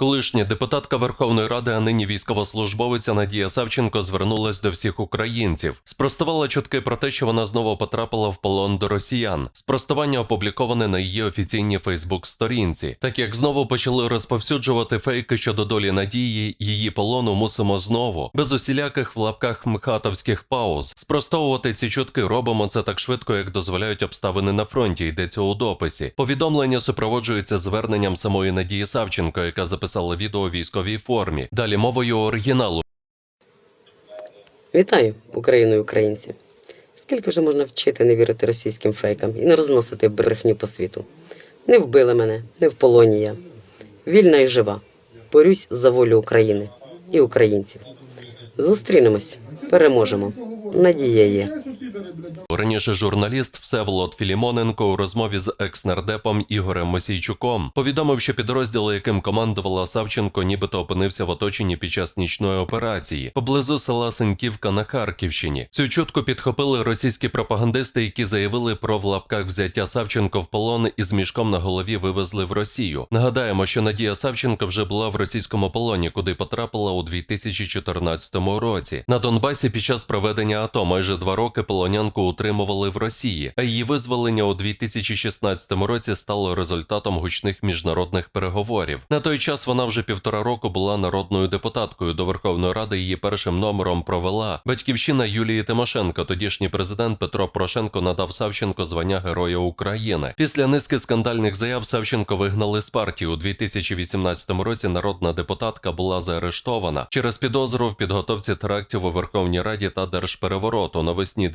Колишня депутатка Верховної Ради, а нині військовослужбовиця Надія Савченко звернулась до всіх українців. Спростувала чутки про те, що вона знову потрапила в полон до росіян. Спростування опубліковане на її офіційній Фейсбук-сторінці. Так як знову почали розповсюджувати фейки щодо долі Надії, її полону мусимо знову, без усіляких в лапках мхатовських пауз. Спростовувати ці чутки робимо це так швидко, як дозволяють обставини на фронті. Йдеться у дописі. Повідомлення супроводжується зверненням самої Надії Савченко, яка записала відео у військовій формі. Далі мовою оригіналу. Вітаю, Україну і українці. Скільки вже можна вчити не вірити російським фейкам і не розносити брехню по світу? Не вбили мене, не в полоні я. Вільна і жива. Борюсь за волю України і українців. Зустрінемось, переможемо. Надія є. Раніше журналіст Всеволод Філімоненко у розмові з екс-нардепом Ігорем Мосійчуком повідомив, що підрозділ, яким командувала Савченко, нібито опинився в оточенні під час нічної операції поблизу села Сеньківка на Харківщині. Цю чутку підхопили російські пропагандисти, які заявили про в лапках взяття Савченко в полон і з мішком на голові вивезли в Росію. Нагадаємо, що Надія Савченко вже була в російському полоні, куди потрапила у 2014 році. На Донбасі під час проведення АТО майже два роки полонянку утримували в Росії, а її визволення у 2016 році стало результатом гучних міжнародних переговорів. На той час вона вже півтора року була народною депутаткою до Верховної Ради. Її першим номером провела батьківщина Юлії Тимошенко. Тодішній президент Петро Порошенко надав Савченко звання Героя України. Після низки скандальних заяв Савченко вигнали з партії у 2018 році. Народна депутатка була заарештована через підозру в підготовці терактів у Верховній Раді та держперевороту навесні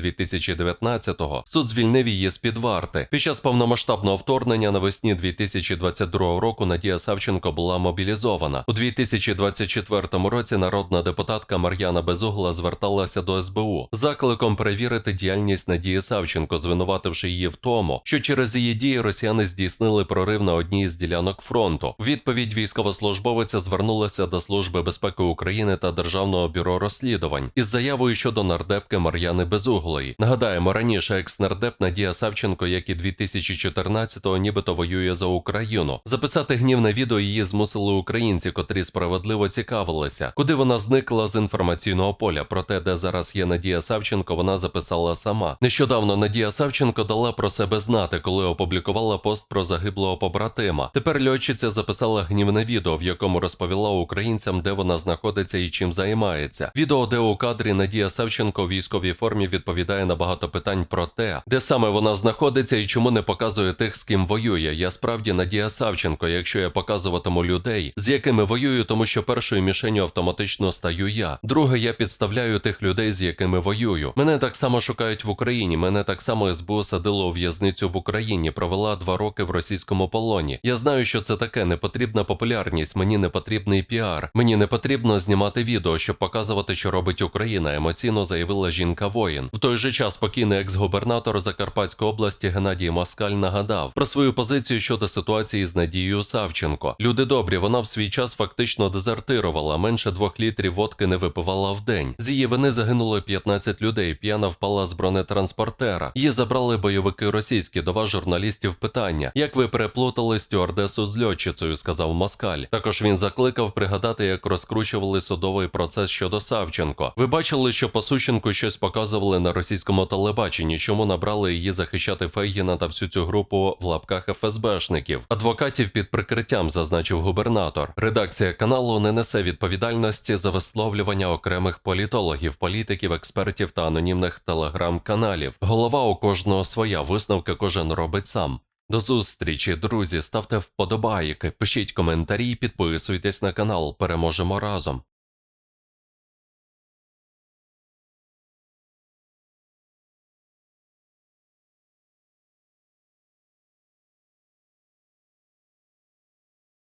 2019-го суд звільнив її з під варти. Під час повномасштабного вторгнення навесні 2022 року Надія Савченко була мобілізована. У 2024 році народна депутатка Мар'яна Безугла зверталася до СБУ закликом перевірити діяльність Надії Савченко, звинувативши її в тому, що через її дії росіяни здійснили прорив на одній з ділянок фронту. Відповідь військовослужбовиця звернулася до Служби безпеки України та Державного бюро розслідувань із заявою щодо нардепки Мар'яни Безуглої. Нагадаємо, раніше екс-нардеп Надія Савченко, як і 2014-го, нібито воює за Україну. Записати гнівне відео її змусили українці, котрі справедливо цікавилися, куди вона зникла з інформаційного поля. Проте, де зараз є Надія Савченко, вона записала сама. Нещодавно Надія Савченко дала про себе знати, коли опублікувала пост про загиблого побратима. Тепер льотчиця записала гнівне відео, в якому розповіла українцям, де вона знаходиться і чим займається. Відео, де у кадрі Надія Савченко у військовій формі відповідає на багато питань про те, де саме вона знаходиться і чому не показує тих, з ким воює. Я справді Надія Савченко, якщо я показуватиму людей, з якими воюю, тому що першою мішенью автоматично стаю я. Друге, я підставляю тих людей, з якими воюю. Мене так само шукають в Україні. Мене так само СБУ садило у в'язницю в Україні. Провела два роки в російському полоні. Я знаю, що це таке. Не потрібна популярність. Мені не потрібний піар. Мені не потрібно знімати відео, щоб показувати, що робить Україна. Емоційно заявила жінка воїн. В той же час спокійний екс-губернатор Закарпатської області Геннадій Москаль нагадав про свою позицію щодо ситуації з Надією Савченко. Люди добрі, вона в свій час фактично дезертирувала. Менше двох літрів водки не випивала в день. З її вини загинуло 15 людей. П'яна впала з бронетранспортера. Її забрали бойовики російські. До вас журналістів питання: як ви переплутали стюардесу з льотчицею? сказав Москаль. Також він закликав пригадати, як розкручували судовий процес щодо Савченко. Ви бачили, що по Сущенку щось показували на російському телебаченні, чому набрали її захищати Фейгіна та всю цю групу в лапках ФСБшників, адвокатів під прикриттям, зазначив губернатор. Редакція каналу не несе відповідальності за висловлювання окремих політологів, політиків, експертів та анонімних телеграм-каналів. Голова у кожного своя висновки кожен робить сам. До зустрічі, друзі. Ставте вподобайки, пишіть коментарі, підписуйтесь на канал. Переможемо разом.